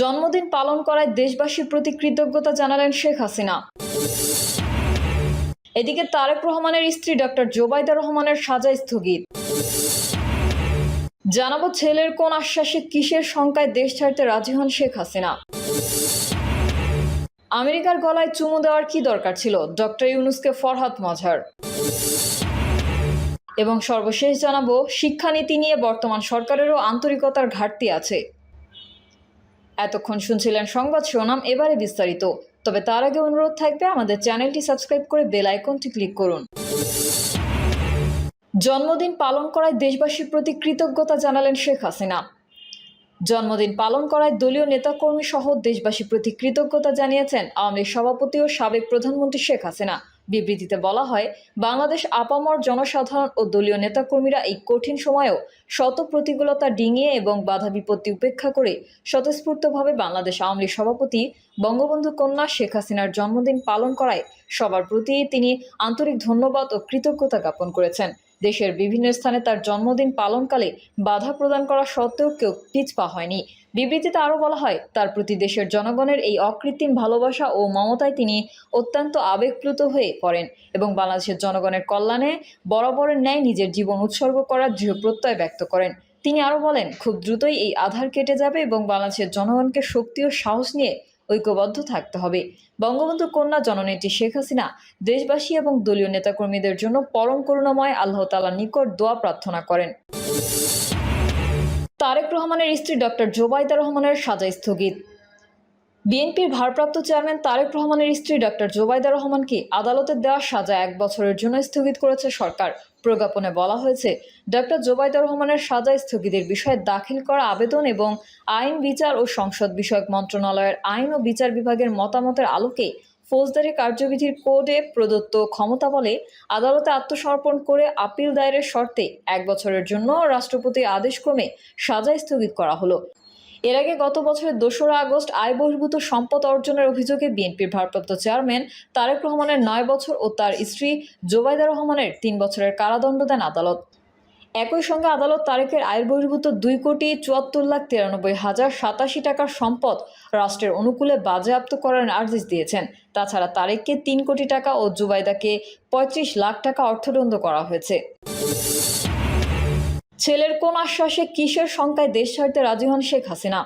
জন্মদিন পালন করায় দেশবাসীর প্রতি কৃতজ্ঞতা জানালেন শেখ হাসিনা। এদিকে তারেক রহমানের স্ত্রী ডক্টর জোবাইদা রহমানের সাজা স্থগিত। জানাব ছেলের কোন আশ্বাসে কিসের শঙ্কায় দেশ ছাড়তে রাজি হন শেখ হাসিনা। আমেরিকার গলায় চুমু দেওয়ার কি দরকার ছিল? ডক্টর ইউনুসকে ফরহাদ মজহার। এবং সর্বশেষ জানাব, শিক্ষানীতি নিয়ে বর্তমান সরকারেরও আন্তরিকতার ঘাটতি আছে। এতক্ষণ শুনছিলেন সংবাদ শিরোনাম, এবারে বিস্তারিত। তবে তার আগে অনুরোধ থাকবে আমাদের চ্যানেলটি সাবস্ক্রাইব করে বেল আইকনটি ক্লিক করুন। জন্মদিন পালন করায় দেশবাসীর প্রতি কৃতজ্ঞতা জানালেন শেখ হাসিনা। জন্মদিন পালন করায় দলীয় নেতাকর্মী সহ দেশবাসীর প্রতি কৃতজ্ঞতা জানিয়েছেন আওয়ামী সভাপতি ও সাবেক প্রধানমন্ত্রী শেখ হাসিনা। বিবৃতিতে বলা হয়, বাংলাদেশ আপামর জনসাধারণ ও দলীয় নেতাকর্মীরা এই কঠিন সময়েও শত প্রতিকূলতা ডিঙিয়ে এবং বাধা বিপত্তি উপেক্ষা করে স্বতঃস্ফূর্তভাবে বাংলাদেশ আওয়ামী লীগ সভাপতি বঙ্গবন্ধু কন্যা শেখ হাসিনার জন্মদিন পালন করায় সবার প্রতি তিনি আন্তরিক ধন্যবাদ ও কৃতজ্ঞতা জ্ঞাপন করেছেন। দেশের বিভিন্ন স্থানে তার জন্মদিন পালনকালে বাধা প্রদান করা সত্ত্বেও কেউ পিছপা হয়নি। বিবৃতিতে আরও বলা হয়, তার প্রতি দেশের জনগণের এই অকৃত্রিম ভালোবাসা ও মমতায় তিনি অত্যন্ত আবেগপ্লুত হয়ে পড়েন এবং বাংলাদেশের জনগণের কল্যাণে বরাবরের ন্যায় নিজের জীবন উৎসর্গ করার দৃঢ় প্রত্যয় ব্যক্ত করেন। তিনি আরও বলেন, খুব দ্রুতই এই আধার কেটে যাবে এবং বাংলাদেশের জনগণকে শক্তি ও সাহস নিয়ে ঐক্যবদ্ধ থাকতে হবে। বঙ্গবন্ধু কন্যা জননেত্রী শেখ হাসিনা, দেশবাসী এবং দলীয় নেতাকর্মীদের জন্য পরম করুণাময় আল্লাহ তালার নিকট দোয়া প্রার্থনা করেন। তারেক রহমানের স্ত্রী ডক্টর জোবাইদা রহমানের সাজা স্থগিত। বিএনপির ভারপ্রাপ্ত চেয়ারম্যান তারেক রহমানের স্ত্রী ডক্টর জোবাইদা রহমানকে আদালতের দেওয়া সাজা এক বছরের জন্য স্থগিত করেছে সরকার। প্রজ্ঞাপনে বলা হয়েছে, ডক্টর জোবাইদা রহমানের সাজা স্থগিতের বিষয়ে দাখিল করা আবেদন এবং আইন, বিচার ও সংসদ বিষয়ক মন্ত্রণালয়ের আইন ও বিচার বিভাগের মতামতের আলোকে ফৌজদারি কার্যবিধির কোডে প্রদত্ত ক্ষমতা বলে আদালতে আত্মসমর্পণ করে আপিল দায়েরের শর্তে এক বছরের জন্য রাষ্ট্রপতির আদেশক্রমে সাজা স্থগিত করা হলো। এর আগে গত বছরের দোসরা আগস্ট আয় বহির্ভূত সম্পদ অর্জনের অভিযোগে বিএনপির ভারপ্রাপ্ত চেয়ারম্যান তারেক রহমানের নয় বছর ও তার স্ত্রী জোবাইদা রহমানের তিন বছরের কারাদণ্ড দেন আদালত। একই সঙ্গে আদালত তারেকের আয়ের বহির্ভূত দুই কোটি চুয়াত্তর লাখ তিরানব্বই হাজার সাতাশি টাকার সম্পদ রাষ্ট্রের অনুকূলে বাজেয়াপ্ত করার আর্জিস দিয়েছেন। তাছাড়া তারেককে তিন কোটি টাকা ও জুবাইদাকে পঁয়ত্রিশ লাখ টাকা অর্থদণ্ড করা হয়েছে। ছেলের কোন আশ্বাসে কিসের শঙ্কায় দেশ ছাড়তে রাজি হন শেখ হাসিনা?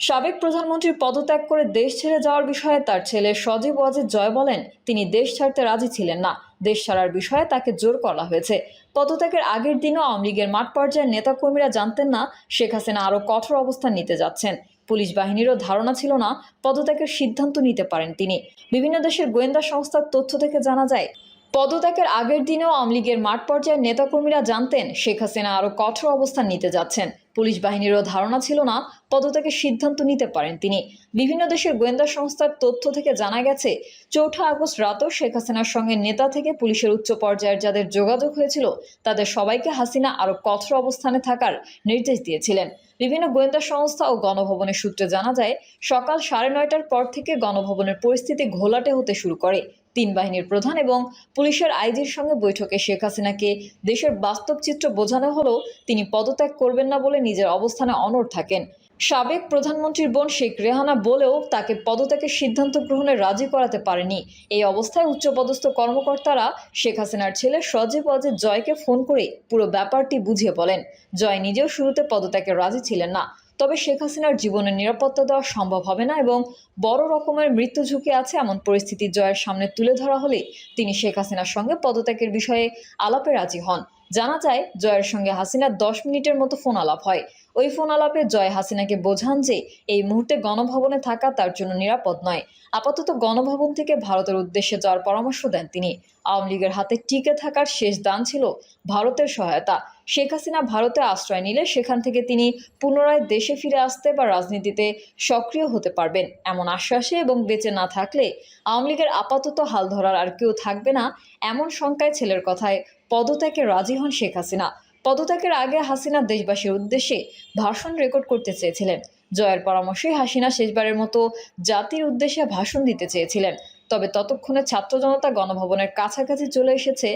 সাবেক প্রধানমন্ত্রীর পদত্যাগ করে দেশ ছেড়ে যাওয়ার বিষয়ে তার ছেলে সজীব ওয়াজেদ জয় বলেন, তিনি দেশ ছাড়তে রাজি ছিলেন না। দেশ ছাড়ার বিষয়ে তাকে জোর করা হয়েছে। পদত্যাগের আগের দিনও আওয়ামী লীগের মাঠ পর্যায়ের নেতাকর্মীরা জানতেন না শেখ হাসিনা আরও কঠোর অবস্থান নিতে যাচ্ছেন। পুলিশ বাহিনীরও ধারণা ছিল না পদত্যাগের সিদ্ধান্ত নিতে পারেন তিনি। বিভিন্ন দেশের গোয়েন্দা সংস্থার তথ্য থেকে জানা যায় পদত্যাগের আগের দিনেও আওয়ামী লীগের মাঠ পর্যায়ের নেতাকর্মীরা জানতেন শেখ হাসিনা আরও কঠোর অবস্থান নিতে যাচ্ছেন। পুলিশ বাহিনীরও ধারণা ছিল না পদত্যাগের সিদ্ধান্ত নিতে পারেন তিনি। বিভিন্ন দেশের গোয়েন্দা সংস্থার তথ্য থেকে জানা গেছে, চৌঠা আগস্ট রাতেও শেখ হাসিনার সঙ্গে নেতা থেকে পুলিশের উচ্চ পর্যায়ের যাদের যোগাযোগ হয়েছিল, তাদের সবাইকে হাসিনা আরও কঠোর অবস্থানে থাকার নির্দেশ দিয়েছিলেন। বিভিন্ন গোয়েন্দা সংস্থা ও গণভবনের সূত্রে জানা যায়, সকাল সাড়ে নয়টার পর থেকে গণভবনের পরিস্থিতি ঘোলাটে হতে শুরু করে। তিন বাহিনীর প্রধান এবং পুলিশের আইজির সঙ্গে বৈঠকে শেখ হাসিনাকে দেশের বাস্তব চিত্র বোঝানো হলেও তিনি পদত্যাগ করবেন না বলে নিজের অবস্থানে অনড় থাকেন। সাবেক প্রধানমন্ত্রীর বোন শেখ রেহানা বলেও তাকে পদত্যাগের সিদ্ধান্ত গ্রহণে রাজি করাতে পারেনি। এই অবস্থায় উচ্চপদস্থ কর্মকর্তারা শেখ হাসিনার ছেলে সজীব অজিত জয়কে ফোন করে পুরো ব্যাপারটি বুঝিয়ে বলেন। জয় নিজেও শুরুতে পদত্যাগে রাজি ছিলেন না। তবে শেখ হাসিনার জীবনের নিরাপত্তা দেওয়া সম্ভব হবে না এবং বড় রকমের মৃত্যু ঝুঁকি আছে এমন পরিস্থিতি জয়ের সামনে তুলে ধরা হলে তিনি শেখ হাসিনার সঙ্গে পদত্যাগের বিষয়ে আলাপে রাজি হন। জানা যায়, জয়ের সঙ্গে হাসিনার দশ মিনিটের মতো ফোন আলাপ হয়। ওই ফোন আলাপে জয় হাসিনাকে বোঝান যে এই মুহূর্তে গণভবনে থাকা তার জন্য নিরাপদ নয়। আপাতত গণভবন থেকে ভারতের উদ্দেশ্যে যাওয়ার পরামর্শ দেন তিনি। আওয়ামী লীগের হাতে টিকে থাকার শেষ দান ছিল ভারতের সহায়তা। শেখ হাসিনা ভারতে আশ্রয় নিলে সেখান থেকে তিনি পুনরায় দেশে ফিরে আসতে বা রাজনীতিতে সক্রিয় হতে পারবেন এমন আশ্বাসে এবং বেঁচে না থাকলে আওয়ামী লীগের আপাতত হাল ধরার আর কেউ থাকবে না এমন শঙ্কায় ছেলের কথায় পদত্যাগে রাজি হন শেখ হাসিনা। পদত্যাগের আগে হাসিনা দেশবাসীর উদ্দেশ্যে ভাষণ রেকর্ড করতে চেয়েছিলেন। জয়ের পরামর্শে হাসিনা শেষবারের মতো জাতির উদ্দেশ্যে ভাষণ দিতে চেয়েছিলেন। তবে ততক্ষণে ছাত্র জনতা গণভবনের কাছাকাছি চলে এসেছে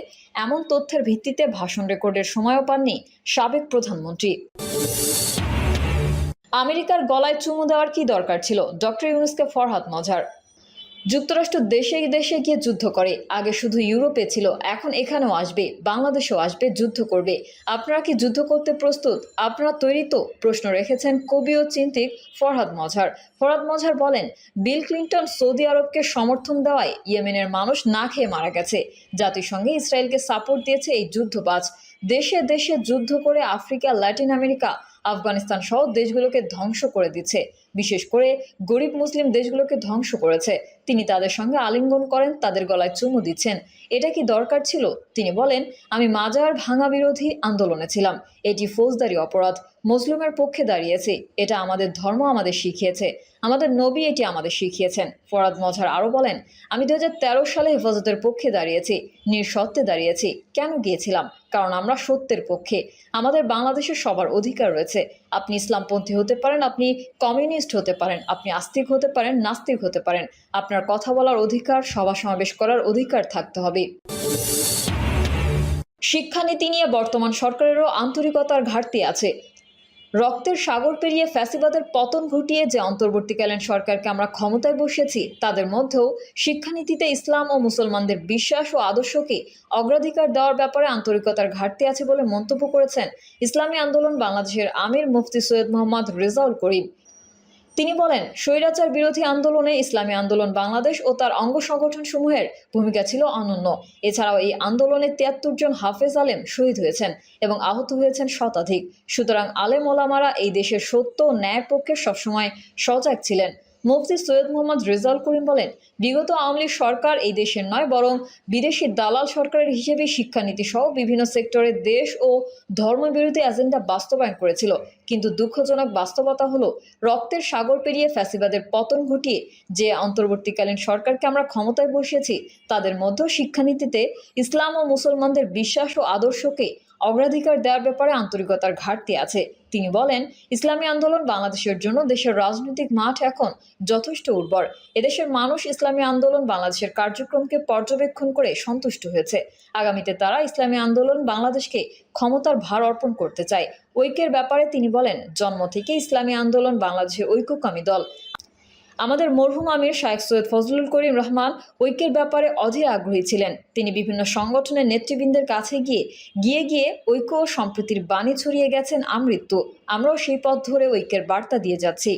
এমন তথ্যের ভিত্তিতে ভাষণ রেকর্ডের সময়ও পাননি সাবেক প্রধানমন্ত্রী। আমেরিকার গলায় চুমু দেওয়ার কি দরকার ছিল? ডক্টর ইউনুসকে ফরহাদ মজার যুক্তরাষ্ট্র দেশে দেশে গিয়ে যুদ্ধ করে। আগে শুধু ইউরোপে ছিল, এখন এখানেও আসবে, বাংলাদেশেও আসবে, যুদ্ধ করবে। আপনারা কি যুদ্ধ করতে প্রস্তুত? আপনারা তৈরি তো? প্রশ্ন রেখেছেন কবি ও চিন্তিক ফরহাদ মজহার। ফরহাদ মজহার বলেন, বিল ক্লিন্টন সৌদি আরবকে সমর্থন দেওয়ায় ইয়েমেনের মানুষ না খেয়ে মারা গেছে। জাতিসংঘে ইসরায়েলকে সাপোর্ট দিয়েছে এই যুদ্ধবাজ। দেশে দেশে যুদ্ধ করে আফ্রিকা ল্যাটিন আমেরিকা আফগানিস্তান সহ দেশগুলোকে ধ্বংস করে দিচ্ছে। বিশেষ করে গরিব মুসলিম দেশগুলোকে ধ্বংস করেছে। তিনি তাদের সঙ্গে আলিঙ্গন করেন, তাদের গলায় চুমু দিচ্ছেন। এটা কি দরকার ছিল? তিনি বলেন, আমি মাজার ভাঙা বিরোধী আন্দোলনে ছিলাম। এটি ফৌজদারি অপরাধ। মুসলিমের পক্ষে দাঁড়িয়েছি। এটা আমাদের ধর্ম আমাদের শিখিয়েছে। আমাদের নবী এটি আমাদের শিখিয়েছেন। ফরাদ মজার আরও বলেন, আমি দুহাজার তেরো সালে হেফাজতের পক্ষে দাঁড়িয়েছি নিঃসত্ত্বে দাঁড়িয়েছি। কেন গিয়েছিলাম? কারণ আমরা সত্যের পক্ষে। আমাদের বাংলাদেশের সবার অধিকার রয়েছে। আপনি ইসলামপন্থী হতে পারেন, আপনি কমিউনিস্ট হতে পারেন, আপনি আস্তিক হতে পারেন, নাস্তিক হতে পারেন। আপনার কথা বলার অধিকার সভা সমাবেশ করার অধিকার থাকতে হবে। শিক্ষানীতি নিয়ে বর্তমান সরকারেরও আন্তরিকতার ঘাটতি আছে। রক্তের সাগর পেরিয়ে ফ্যাসিবাদের পতন ঘটিয়ে যে অন্তর্বর্তীকালীন সরকারকে আমরা ক্ষমতায় বসেছি তাদের মধ্যেও শিক্ষানীতিতে ইসলাম ও মুসলমানদের বিশ্বাস ও আদর্শকে অগ্রাধিকার দেওয়ার ব্যাপারে আন্তরিকতার ঘাটতি আছে বলে মন্তব্য করেছেন ইসলামী আন্দোলন বাংলাদেশের আমির মুফতি সৈয়দ মোহাম্মদ রেজাউল করিম। তিনি বলেন, স্বৈরাচার বিরোধী আন্দোলনে ইসলামী আন্দোলন বাংলাদেশ ও তার অঙ্গ সংগঠন সমূহের ভূমিকা ছিল অনন্য। এছাড়াও এই আন্দোলনে তিয়াত্তর জন হাফেজ আলেম শহীদ হয়েছেন এবং আহত হয়েছেন শতাধিক। সুতরাং আলেম ওলামারা এই দেশের সত্য ও ন্যায়ের পক্ষে সবসময় সজাগ ছিলেন। মুফতি সৈয়দ মোহাম্মদ রেজাউল করিম বলেন, বিগত আওয়ামী সরকার এই দেশের নয়, বরং বিদেশি দালাল সরকারের হিসেবে শিক্ষানীতি সহ বিভিন্ন সেক্টরে দেশ ও ধর্মবিরোধী এজেন্ডা বাস্তবায়ন করেছিল। কিন্তু দুঃখজনক বাস্তবতা হলো, রক্তের সাগর পেরিয়ে ফ্যাসিবাদের পতন ঘটিয়ে যে অন্তর্বর্তীকালীন সরকারকে আমরা ক্ষমতায় বসিয়েছি, তাদের মধ্যেও শিক্ষানীতিতে ইসলাম ও মুসলমানদের বিশ্বাস ও আদর্শকে অগ্রাধিকার দেওয়ার ব্যাপারে আন্তরিকতার ঘাটতি আছে। তিনি বলেন, ইসলামী আন্দোলন বাংলাদেশের জন্য দেশের রাজনৈতিক মাঠ এখন যথেষ্ট উর্বর। এদেশের মানুষ ইসলামী আন্দোলন বাংলাদেশের কার্যক্রমকে পর্যবেক্ষণ করে সন্তুষ্ট হয়েছে। আগামীতে তারা ইসলামী আন্দোলন বাংলাদেশকে ক্ষমতার ভার অর্পণ করতে চায়। ঐক্যের ব্যাপারে তিনি বলেন, জন্ম থেকে ইসলামী আন্দোলন বাংলাদেশের ঐক্যকামী দল। আমাদের মরহুম আমির শায়েখ সৈয়দ ফজলুল করিম রহমান ঐক্যের ব্যাপারে অধীর আগ্রহী ছিলেন। তিনি বিভিন্ন সংগঠনের নেতৃবৃন্দের কাছে গিয়ে গিয়ে গিয়ে ঐক্য ও সম্প্রীতির বাণী ছড়িয়ে গেছেন আমৃত্যু। আমরাও সেই পথ ধরে ঐক্যের বার্তা দিয়ে যাচ্ছি।